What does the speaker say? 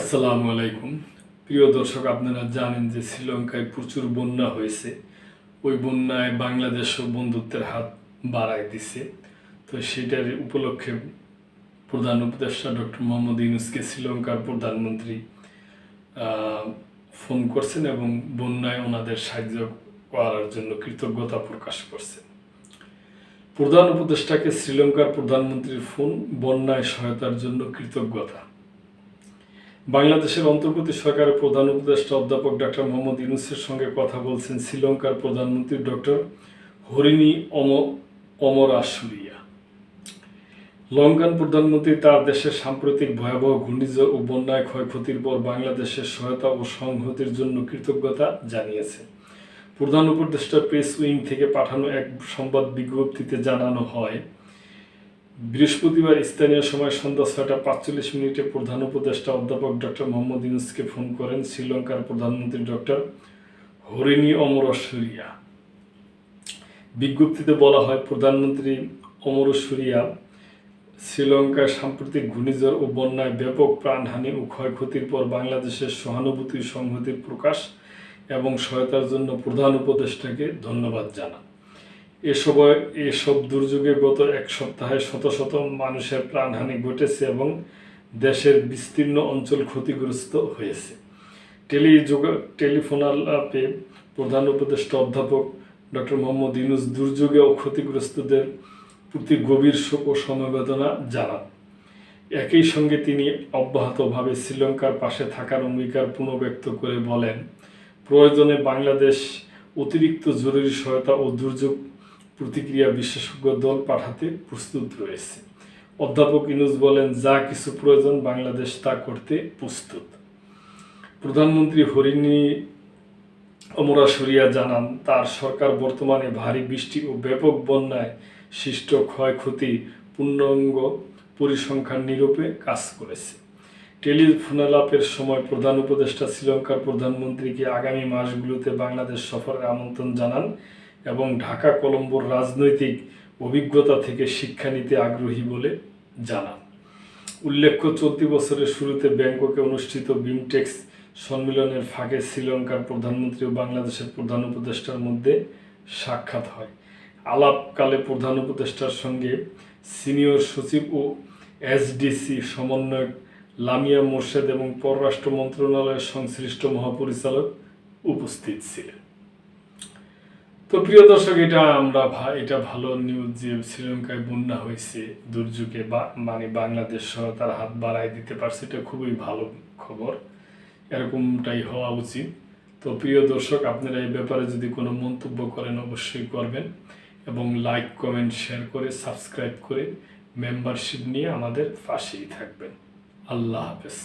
আসসালামু আলাইকুম। প্রিয় দর্শক, আপনারা জানেন যে শ্রীলঙ্কায় প্রচুর বন্যা হয়েছে। ওই বন্যায় বাংলাদেশও বন্ধুত্বের হাত বাড়ায় দিছে। তো সেটার উপলক্ষে প্রধান উপদেষ্টা ডক্টর মোহাম্মদ ইউনুসকে শ্রীলঙ্কার প্রধানমন্ত্রী ফোন করছেন এবং বন্যায় ওনাদের সাহায্য করার জন্য কৃতজ্ঞতা প্রকাশ করছেন। প্রধান উপদেষ্টাকে শ্রীলঙ্কার প্রধানমন্ত্রীর ফোন, বন্যায় সহায়তার জন্য কৃতজ্ঞতা। বাংলাদেশের অন্তর্বর্তী সরকারের প্রধান উপদেষ্টা অধ্যাপক ডক্টর মোহাম্মদ ইউনুসের সঙ্গে কথা বলছেন শ্রীলঙ্কার প্রধানমন্ত্রী ডক্টর হরিণী অম, অমরাসুরিয়া। লঙ্কান প্রধানমন্ত্রী তার দেশের সাম্প্রতিক ভয়াবহ ঘূর্ণিঝড় ও বন্যায় ক্ষয়ক্ষতির পর বাংলাদেশের সহায়তা ও সংহতির জন্য কৃতজ্ঞতা জানিয়েছেন প্রধান উপদেষ্টা প্রেস উইং থেকে পাঠানো এক সংবাদ বিজ্ঞপ্তিতে জানানো হয় বৃহস্পতিবার স্থানীয় সময় সন্ধ্যা ছয়টা পাঁচচল্লিশ মিনিটে প্রধান উপদেষ্টা অধ্যাপক ডক্টর মোহাম্মদ ইউনুসকে ফোন করেন শ্রীলঙ্কার প্রধানমন্ত্রী ডক্টর হরিণী অমরশ্বরিয়া বিজ্ঞপ্তিতে বলা হয়, প্রধানমন্ত্রী অমরশ্বরিয়া শ্রীলঙ্কার সাম্প্রতিক ঘূর্ণিঝড় ও বন্যায় ব্যাপক প্রাণহানি ও ক্ষয়ক্ষতির পর বাংলাদেশের সহানুভূতি সংহতির প্রকাশ এবং সহায়তার জন্য প্রধান উপদেষ্টাকে ধন্যবাদ জানান। এ সময় এসব দুর্যোগে গত এক সপ্তাহে শত শত মানুষের প্রাণহানি ঘটেছে এবং দেশের বিস্তীর্ণ অঞ্চল ক্ষতিগ্রস্ত হয়েছে। টেলিযোগ, টেলিফোনালাপে প্রধান উপদেষ্টা অধ্যাপক ডক্টর মোহাম্মদ ইউনুস দুর্যোগে ও ক্ষতিগ্রস্তদের প্রতি গভীর শোক ও সমবেদনা জানান। একই সঙ্গে তিনি অব্যাহতভাবে শ্রীলঙ্কার পাশে থাকার অঙ্গীকার পুনর্ব্যক্ত করে বলেন, প্রয়োজনে বাংলাদেশ অতিরিক্ত জরুরি সহায়তা ও দুর্যোগ প্রতিক্রিয়া বিশেষজ্ঞ দল পাঠাতে প্রস্তুত রয়েছে। অধ্যাপক ইনুস বলেন, যা কিছু প্রয়োজন বাংলাদেশ তা করতে প্রস্তুত। প্রধানমন্ত্রী হরিণী অমরাসুরিয়া জানান, তার সরকার বর্তমানে ভারী বৃষ্টি ও ব্যাপক বন্যায় সৃষ্ট ক্ষয়ক্ষতি পূর্ণাঙ্গ পরিসংখ্যান নিরূপে কাজ করেছে। টেলিফোনালাপের সময় প্রধান উপদেষ্টা শ্রীলঙ্কার প্রধানমন্ত্রীকে আগামী মাসগুলোতে বাংলাদেশ সফরের আমন্ত্রণ জানান। এবং ঢাকা কলম্বোর রাজনৈতিক অভিজ্ঞতা থেকে শিক্ষা নিতে আগ্রহী বলে জানান। উল্লেখ্য, চলতি বছরের শুরুতে ব্যাংককে অনুষ্ঠিত বিমটেক্স সম্মেলনের ফাঁকে শ্রীলঙ্কার প্রধানমন্ত্রী ও বাংলাদেশের প্রধান উপদেষ্টার মধ্যে সাক্ষাৎ হয়। আলাপকালে প্রধান উপদেষ্টার সঙ্গে সিনিয়র সচিব ও এসডিসি সমন্বয়ক লামিয়া মোর্শেদ এবং পররাষ্ট্র মন্ত্রণালয়ের সংশ্লিষ্ট মহাপরিচালক উপস্থিত ছিলেন। তো প্রিয় দর্শক, এটা আমরা এটা ভালো নিউজ যে শ্রীলঙ্কায় বন্যা হয়েছে, দুর্যোগে বা মানে বাংলাদেশ সহায়তার হাত বাড়ায় দিতে পারছে, এটা খুবই ভালো খবর। এরকমটাই হওয়া উচিত। তো প্রিয় দর্শক, আপনারা এই ব্যাপারে যদি কোনো মন্তব্য করেন, অবশ্যই করবেন এবং লাইক কমেন্ট শেয়ার করে সাবস্ক্রাইব করে মেম্বারশিপ নিয়ে আমাদের পাশেই থাকবেন। আল্লাহ হাফেজ।